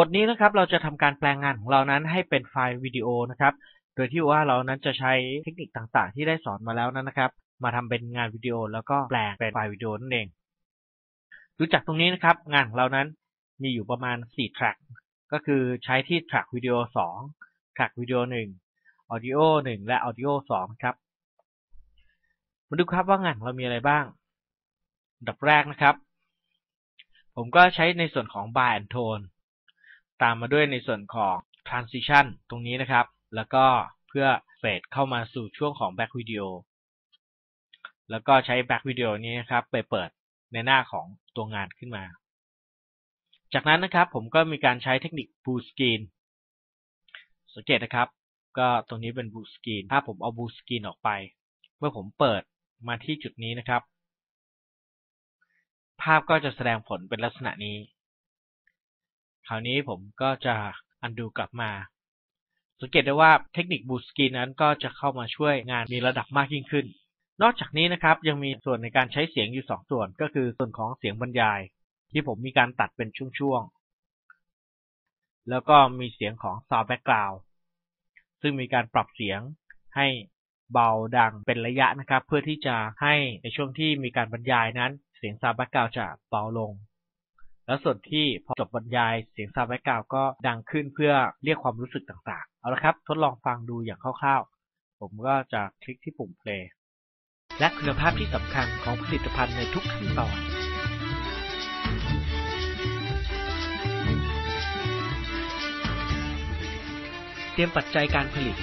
บทนี้นะครับเราจะทำการแปลงงานของเรานั้นให้เป็นไฟล์วิดีโอนะครับ โดยที่ว่าเรานั้นจะใช้เทคนิคต่างๆ ที่ได้สอนมาแล้วนั้นนะครับ มาทำเป็นงานวิดีโอแล้วก็แปลงเป็นไฟล์วิดีโอนั่นเอง ดูจากตรงนี้นะครับ งานของเรานั้นมีอยู่ประมาณ 4 track ก็คือใช้ที่ track วิดีโอ2 track วิดีโอ1 audio 1 และ audio 2 ครับ มาดูครับว่างานของเรามีอะไรบ้างดับแรกนะครับ ผมก็ใช้ในส่วนของ bar and tone ตามมาด้วยในส่วนของ transition ตรงนี้นะครับ แล้วก็เพื่อเฟดเข้ามาสู่ช่วงของ back video แล้วก็ใช้ back video นี้นะครับ ไปเปิดในหน้าของตัวงานขึ้นมา จากนั้นนะครับผมก็มีการใช้เทคนิค blue screen สังเกตนะครับ ก็ตรงนี้เป็น blue screen ถ้าผมเอา blue screen ออกไป เมื่อผมเปิดมาที่จุดนี้นะครับ ภาพก็จะแสดงผลเป็นลักษณะนี้ คราวนี้ผมก็จะอันดูกลับมา สังเกตได้ว่าเทคนิคบูสกีนนั้นก็จะเข้ามาช่วยงานมีระดับมากยิ่งขึ้น นอกจากนี้นะครับยังมีส่วนในการใช้เสียงอยู่ 2 ส่วน ก็คือส่วนของเสียงบรรยาย ที่ผมมีการตัดเป็นช่วงๆ แล้วก็มีเสียงของ Sound Background ซึ่งมีการปรับเสียงให้เบาดังเป็นระยะนะครับ เพื่อที่จะให้ในช่วงที่มีการบรรยายนั้น เสียง Sound Background จะเบาลง แล้วส่วนที่พอจบบรรยายเสียงซาวด์แบ็กกราวก็ดังขึ้นเพื่อเรียกความรู้สึกต่างๆ เอาละครับ ทดลองฟังดูอย่างคร่าวๆ ผมก็จะคลิกที่ปุ่ม play และคุณภาพที่สำคัญของผลิตภัณฑ์ในทุกขั้นตอนเตรียมปัจจัยการผลิต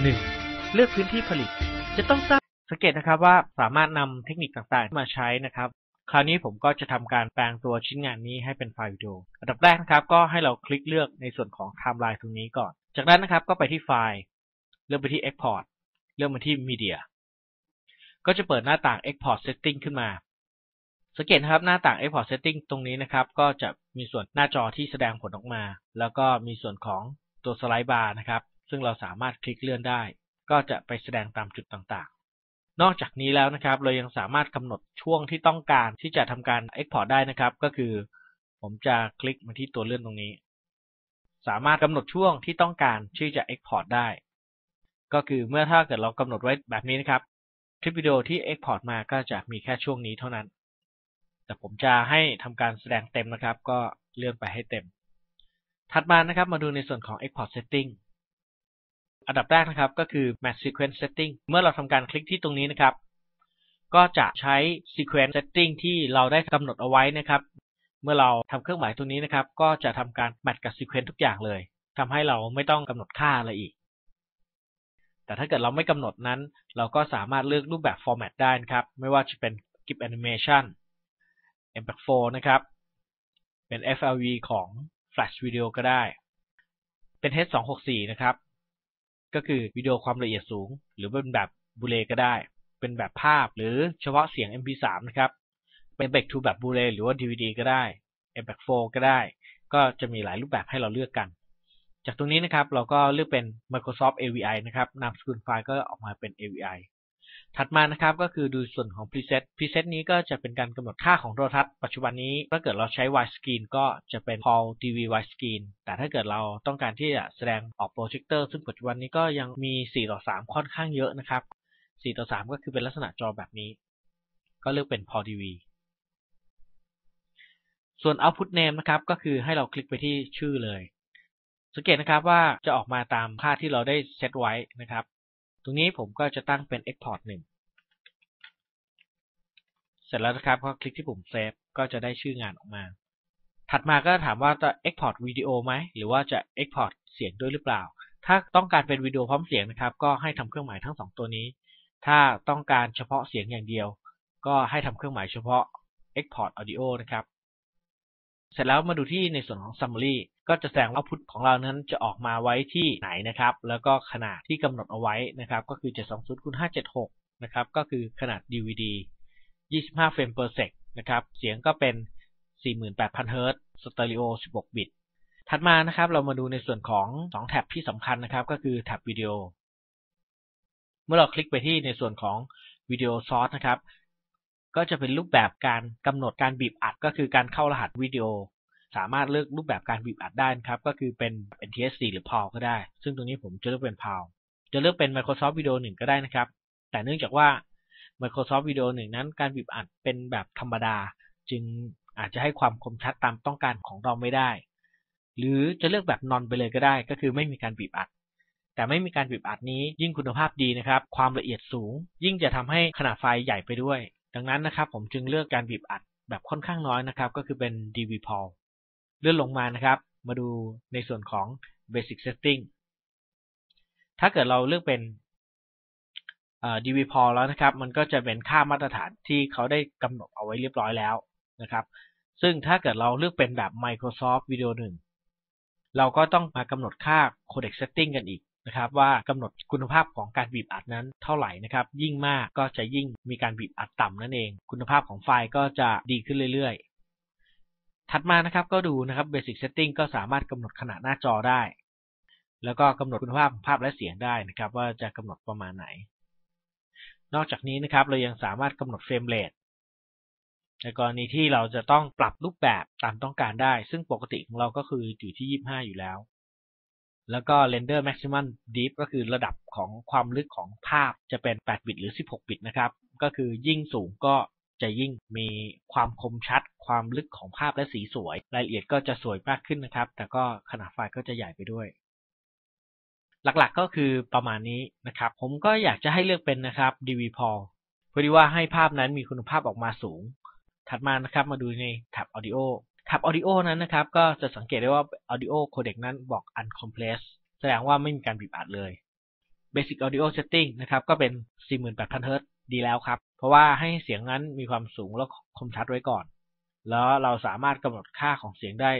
1. เลือกพื้นที่ผลิตจะต้องทราบสังเกตนะครับว่าสามารถนำเทคนิคต่างๆ มาใช้นะครับ คราวนี้ผมก็จะทำการแปลงตัวชิ้นงานนี้ให้เป็นไฟล์วิดีโอ อันดับแรกนะครับก็ให้เราคลิกเลือกในส่วนของไทม์ไลน์ตรงนี้ก่อน จากนั้นนะครับก็ไปที่ไฟล์ เลือกไปที่ Export เลือกมาที่ Media ก็จะเปิดหน้าต่าง Export Setting ขึ้นมา สังเกตนะครับหน้าต่าง Export Setting ตรงนี้นะครับ ก็จะมีส่วนหน้าจอที่แสดงผลออกมา แล้วก็มีส่วนของตัวสไลด์บาร์นะครับ ซึ่งเราสามารถคลิกเลื่อนได้ ก็จะไปแสดงตามจุดต่างๆ นอกจากนี้แล้วนะครับ เรายังสามารถกำหนดช่วงที่ต้องการที่จะทำการ Export ได้นะครับ ก็คือ ผมจะคลิกมาที่ตัวเลื่อนตรงนี้ สามารถกำหนดช่วงที่ต้องการที่จะ Export ได้ ก็คือเมื่อถ้าเกิดเรากำหนดไว้แบบนี้นะครับ คลิปวิดีโอที่ Export มาก็จะมีแค่ช่วงนี้เท่านั้น แต่ผมจะให้ทำการแสดงเต็มนะครับ ก็เลื่อนไปให้เต็ม ถัดมานะครับ มาดูในส่วนของ Export Setting อันดับแรกนะครับก็คือ Match Sequence Setting เมื่อเราทำการคลิกที่ตรงนี้นะครับ ก็จะใช้ Sequence Setting ที่เราได้กำหนดเอาไว้นะครับ เมื่อเราทำเครื่องหมายตรงนี้นะครับ ก็จะทำการแมทกับ Sequence ทุกอย่างเลยทำให้เราไม่ต้องกำหนดค่าอะไรอีก แต่ถ้าเกิดเราไม่กำหนดนั้น เราก็สามารถเลือกรูปแบบ Format ได้นะครับ ไม่ว่าจะเป็น GIF Animation MPEG 4นะครับ เป็น FLV ของ Flash Video ก็ได้ เป็น H264 นะครับ ก็คือวิดีโอความละเอียดสูง หรือเป็นแบบบูเลก็ได้ เป็นแบบภาพหรือเฉพาะเสียง MP3 นะครับ เป็นเบกทูแบบบูเลหรือว่า DVD ก็ได้ MP4 ก็ได้ ก็จะมีหลายรูปแบบให้เราเลือกกัน จากตรงนี้นะครับเราก็เลือกเป็น Microsoft AVI นะครับนามสกุลไฟล์ก็ออกมาเป็น AVI ถัดมานะครับก็คือดูส่วนของ preset preset นี้ก็จะเป็นการกำหนดค่าของโทรทัศน์ปัจจุบันนี้ ถ้าเกิดเราใช้ widescreen ก็จะเป็น Call TV widescreen แต่ถ้าเกิดเราต้องการที่จะแสดงออกโปรเจคเตอร์ซึ่งปัจจุบันนี้ก็ยังมี 4 ต่อ 3 ค่อนข้างเยอะนะครับ 4 ต่อ 3 ก็คือเป็นลักษณะจอแบบนี้ ก็เลือกเป็น Call TV ส่วน output name นะครับก็คือให้เราคลิกไปที่ชื่อเลย สังเกตนะครับว่าจะออกมาตามค่าที่เราได้เซตไว้นะครับ ตรงนี้ผมก็จะตั้งเป็น export 1 เสร็จแล้วนะครับก็คลิกที่ปุ่ม save ก็จะได้ชื่องานออกมา ถัดมาก็ถามว่าจะ export วิดีโอไหม หรือว่าจะ export เสียงด้วยหรือเปล่า ถ้าต้องการเป็นวิดีโอพร้อมเสียงนะครับ ก็ให้ทำเครื่องหมายทั้ง 2 ตัวนี้ ถ้าต้องการเฉพาะเสียงอย่างเดียว ก็ให้ทำเครื่องหมายเฉพาะ export audio นะครับ เสร็จแล้วมาดูที่ในส่วนของ summary ก็จะแสดงว่าพุทของเรานั้นจะออกมาไว้ที่ไหนนะครับ แล้วก็ขนาดที่กำหนดเอาไว้นะครับ ก็คือ 720คูณ576 นะครับ ก็คือขนาด DVD 25 เฟรม per sec นะครับ เสียงก็เป็น 48,000 Hz สเตอริโอ 16 บิต ถัดมานะครับ เรามาดูในส่วนของ 2 แท็บที่สำคัญนะครับ ก็คือแท็บวิดีโอ เมื่อเราคลิกไปที่ในส่วนของวิดีโอซอร์สนะครับ ก็จะเป็นรูปแบบการกำหนดการบีบอัด ก็คือการเข้ารหัสวิดีโอ สามารถเลือกรูปแบบการบีบอัดได้นะครับ ก็คือเป็น NTSC หรือ PAL ก็ได้ ซึ่งตรงนี้ผมจะเลือกเป็น PAL จะเลือกเป็น Microsoft Video 1 ก็ได้นะครับ แต่เนื่องจากว่า Microsoft Video 1 นั้น การบีบอัดเป็นแบบธรรมดา จึงอาจจะให้ความคมชัดตามต้องการของเราไม่ได้ หรือจะเลือกแบบนอนไปเลยก็ได้ ก็คือไม่มีการบีบอัด แต่ไม่มีการบีบอัดนี้ยิ่งคุณภาพดีนะครับ ความละเอียดสูง ยิ่งจะทำให้ขนาดไฟล์ใหญ่ไปด้วย ดังนั้นนะครับผมจึงเลือกการบีบอัดแบบค่อนข้างน้อยนะครับ ก็คือเป็น DVPAL เลื่อนลงมานะครับ มาดูในส่วนของ Basic Setting ถ้าเกิดเราเลือกเป็น DVPAL แล้วนะครับ มันก็จะเป็นค่ามาตรฐานที่เขาได้กำหนดเอาไว้เรียบร้อยแล้วนะครับ ซึ่งถ้าเกิดเราเลือกเป็นแบบ Microsoft Video 1 เราก็ต้องมากำหนดค่า Codec Setting กันอีก นะครับว่ากำหนดคุณภาพของการบีบอัดนั้นเท่าไหร่นะครับยิ่งมากก็จะยิ่งมีการบีบอัดต่ำนั่นเอง คุณภาพของไฟล์ก็จะดีขึ้นเรื่อยๆ ถัดมานะครับก็ดูนะครับ Basic Setting ก็สามารถกำหนดขนาดหน้าจอได้ แล้วก็กำหนดคุณภาพภาพและเสียงได้นะครับ ว่าจะกำหนดประมาณไหน นอกจากนี้นะครับเรายังสามารถกำหนดเฟรมเรทในกรณีที่เราจะต้องปรับรูปแบบตามต้องการได้ ซึ่งปกติของเราก็คืออยู่ที่ 25 อยู่แล้ว แล้วก็ render maximum deep ก็คือระดับของความลึกของภาพจะเป็น 8 บิตหรือ 16 บิตนะครับ ก็คือยิ่งสูงก็จะยิ่งมีความคมชัด ความลึกของภาพและสีสวย รายละเอียดก็จะสวยมากขึ้นนะครับ แต่ก็ขนาดไฟล์ก็จะใหญ่ไปด้วย หลักๆก็คือประมาณนี้นะครับ ผมก็อยากจะให้เลือกเป็นนะครับ DVPAL เพื่อที่ว่าให้ภาพนั้นมีคุณภาพออกมาสูง ถัดมานะครับมาดูในแท็บ Audio แท็บ Audio นั้นนะครับ ก็จะสังเกตได้ว่า Audio Codec นั้นบอก Uncompressed แสดงว่าไม่มีการบีบอัดเลย Basic Audio Setting นะครับ ก็เป็น 48,000 Hz ดีแล้วครับ เพราะว่าให้เสียงนั้นมีความสูงและคมชัดไว้ก่อน แล้วเราสามารถกำหนดค่าของเสียงได้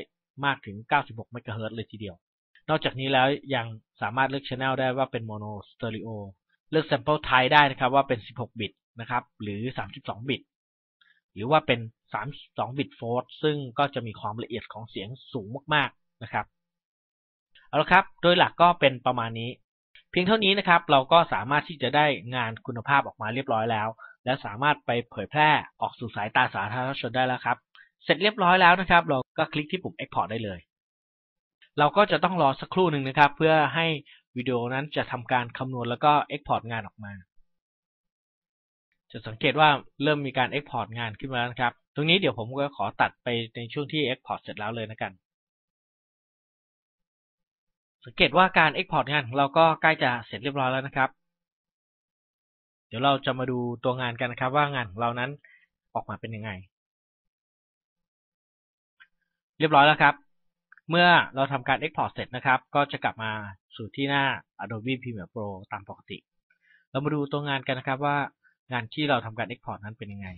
มากถึง 96 MHz เลยทีเดียว นอกจากนี้แล้วยังสามารถเลือก Channel ได้ว่าเป็น Mono Stereo เลือก Sample Type ได้นะครับว่าเป็น 16 บิตนะครับ หรือ 32 บิต หรือว่าเป็น 32บิตโฟร์ซึ่งก็จะมีความละเอียดของเสียงสูงมากๆนะครับ เอาละครับ โดยหลักก็เป็นประมาณนี้ เพียงเท่านี้นะครับ เราก็สามารถที่จะได้งานคุณภาพออกมาเรียบร้อยแล้ว และสามารถไปเผยแพร่ออกสู่สายตาสาธารณชนได้แล้วครับ เสร็จเรียบร้อยแล้วนะครับ เราก็คลิกที่ปุ่ม Export ได้เลย เราก็จะต้องรอสักครู่หนึ่งนะครับ เพื่อให้วิดีโอนั้นจะทำการคำนวณแล้วก็ Export งานออกมา จะสังเกตว่าเริ่มมีการ Export งานขึ้นมาแล้วครับ ตรงนี้เดี๋ยวผมก็ขอตัดไปในช่วงที่ Export เสร็จแล้วเลยนะกัน สังเกตว่าการ Export งานของเราก็ใกล้จะเสร็จเรียบร้อยแล้วนะครับ เดี๋ยวเราจะมาดูตัวงานกันนะครับ ว่างานของเรานั้นออกมาเป็นยังไง เรียบร้อยแล้วครับ เมื่อเราทำการ Export เสร็จนะครับ ก็จะกลับมาสู่ที่หน้า Adobe Premiere Pro ตามปกติ เรามาดูตัวงานกันนะครับว่า งานที่เราทำการ Export นั้นเป็นยังไง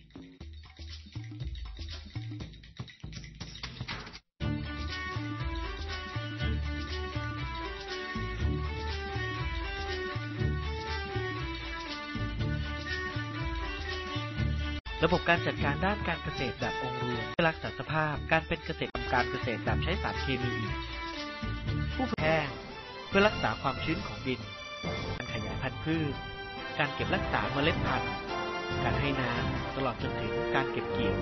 ระบบการจัดการด้านการเกษตรแบบองค์รวมรักษาสภาพ การเป็นเกษตรทำการเกษตรแบบใช้สารเคมีผู้แห้งเพื่อรักษาความชื้นของดิน การขยายพันธุ์พืช การเก็บรักษาเมล็ดพันธุ์ การให้น้ำตลอดจนถึงการเก็บเกี่ยว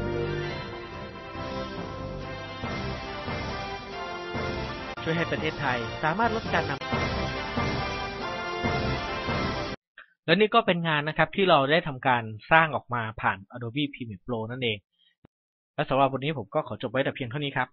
ช่วยให้ประเทศไทยสามารถลดการนำและนี่ก็เป็นงานนะครับที่เราได้ทำการสร้างออกมาผ่าน Adobe Premiere Pro นั่นเอง และสำหรับวันนี้ผมก็ขอจบไว้แต่เพียงเท่านี้ครับ